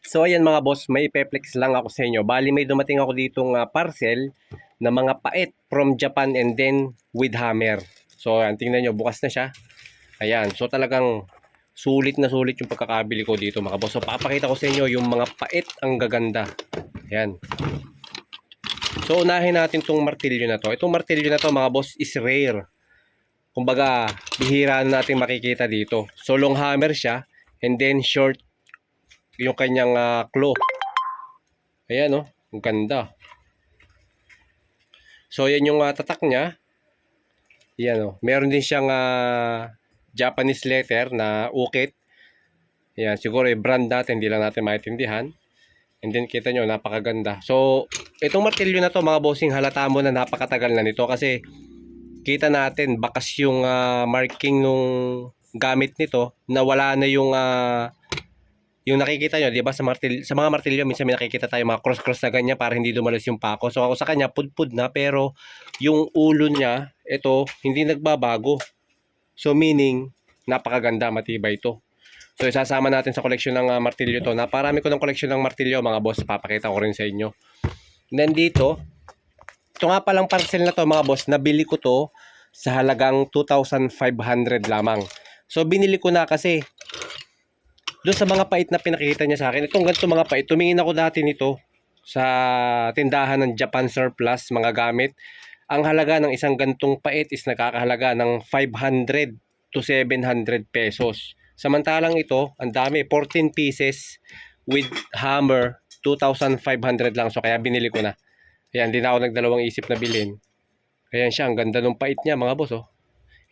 So ayan mga boss, may ipeplex lang ako sa inyo. Bali may dumating ako ditong ah, parcel na mga pait from Japan and then with hammer. So ayan, tingnan nyo, bukas na siya. Ayan, so talagang sulit na sulit yung pagkakabili ko dito mga boss. So papakita ko sa inyo yung mga pait ang gaganda. Ayan. So unahin natin tong martilyo na to. Itong martilyo na to mga boss is rare. Kumbaga, bihira na natin makikita dito. So long hammer siya and then short yung kanyang ah, claw. Ayan oh, ang ganda. So yan yung ah, tatak niya. Yan oh, meron din siyang ah, Japanese letter na ukit. Yan, siguro yung brand natin, hindi lang natin maintindihan. And then kita nyo, napakaganda. So, itong martilyo na to mga bossing, halata mo na napakatagal na nito kasi kita natin bakas yung ah, marking nung gamit nito na wala na yung ah, yung nakikita nyo, di ba, sa, martil, sa mga martilyo, minsan may nakikita tayo mga cross-cross na ganyan para hindi dumalas yung pako. So, ako sa kanya, pudpud na, pero yung ulo niya, ito, hindi nagbabago. So, meaning, napakaganda, matibay ito. So, isasama natin sa koleksyon ng ah, martilyo to. Naparami ko ng koleksyon ng martilyo, mga boss. Papakita ko rin sa inyo. And ito nga palang parcel na to, mga boss. Nabili ko to sa halagang 2,500 lamang. So, binili ko na kasi doon sa mga pait na pinakita niya sa akin, itong ganito mga pait, tumingin ako dati nito sa tindahan ng Japan Surplus, mga gamit. Ang halaga ng isang gantong pait is nakakahalaga ng 500 to 700 pesos. Samantalang ito, ang dami, 14 pieces with hammer, 2,500 lang. So kaya binili ko na. Ayan, di na ako nagdalawang isip na bilhin. Ayan siya, ang ganda ng pait niya mga boss. Oh.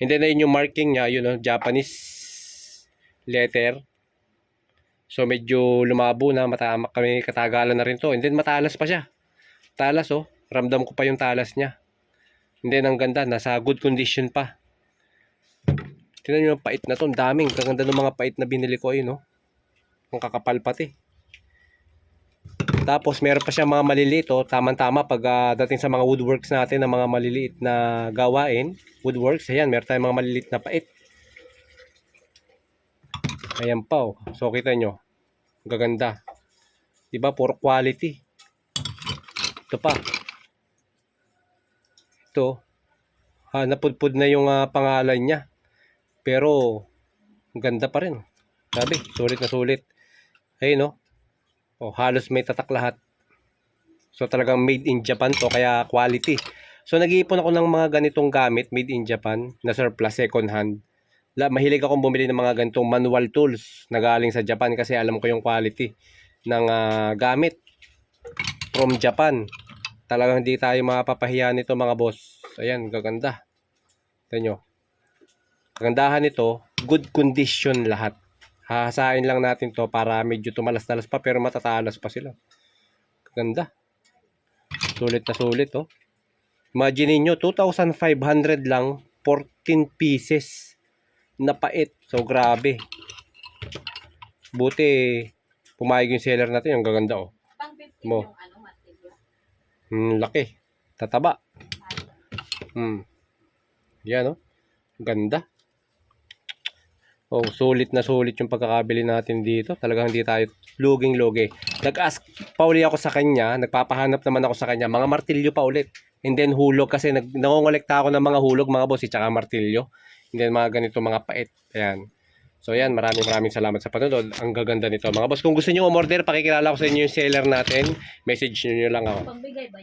Hindi na yun yung marking niya, yun oh, Japanese letter. So medyo lumabo na, matama kami katagalan na rin to. And then matalas pa siya. Talas oh, ramdam ko pa yung talas niya. And then ang ganda, nasa good condition pa. Tingnan nyo yung pait na to, ang daming. Kaganda ng mga pait na binili ko ayun oh. Ang kakapal pati. Tapos meron pa siya mga maliliit oh, tamang-tama pag ah, dating sa mga woodworks natin na mga maliliit na gawain, woodworks, ayan, meron tayong mga maliliit na pait. Ayan pa oh. So kita nyo. Gaganda. Diba? Puro quality. Ito pa. Ito. Ha, napudpud na yung ah, pangalan niya. Pero ganda pa rin. Sabi, sulit na sulit. Ayun no. Oh, halos may tatak lahat. So talagang made in Japan to kaya quality. So nag-iipon ako ng mga ganitong gamit made in Japan na surplus second hand la, mahilig akong bumili ng mga ganitong manual tools na galing sa Japan kasi alam ko yung quality ng ah, gamit from Japan. Talagang hindi tayo mapapahiya nito mga boss. Ayan, gaganda. Tignan nyo. Kagandahan nito, good condition lahat. Hahasain lang natin to para medyo tumalas-talas pa pero matatalas pa sila. Ganda. Sulit na sulit oh. Imagine niyo 2,500 lang 14 pieces na pait. So, grabe. Buti, pumayag yung seller natin. Ang gaganda, oh. Pang 15 Mo. yung ano, martilyo. Hmm, laki. Tataba. Hmm. Yan, oh. Ganda. Oh, sulit na sulit yung pagkakabili natin dito. Talagang hindi tayo luging-lugi. Nag-ask pa uli ako sa kanya. Nagpapahanap naman ako sa kanya. Mga martilyo pa ulit. And then hulog kasi nag nangongolekta ako ng mga hulog mga boss, at saka martilyo. Then mga ganito mga pait. Ayan. So yan, maraming maraming salamat sa panonood. Ang gaganda nito. Mga boss, kung gusto niyo umorder, pakikilala ko sa inyo yung seller natin. Message niyo lang ako.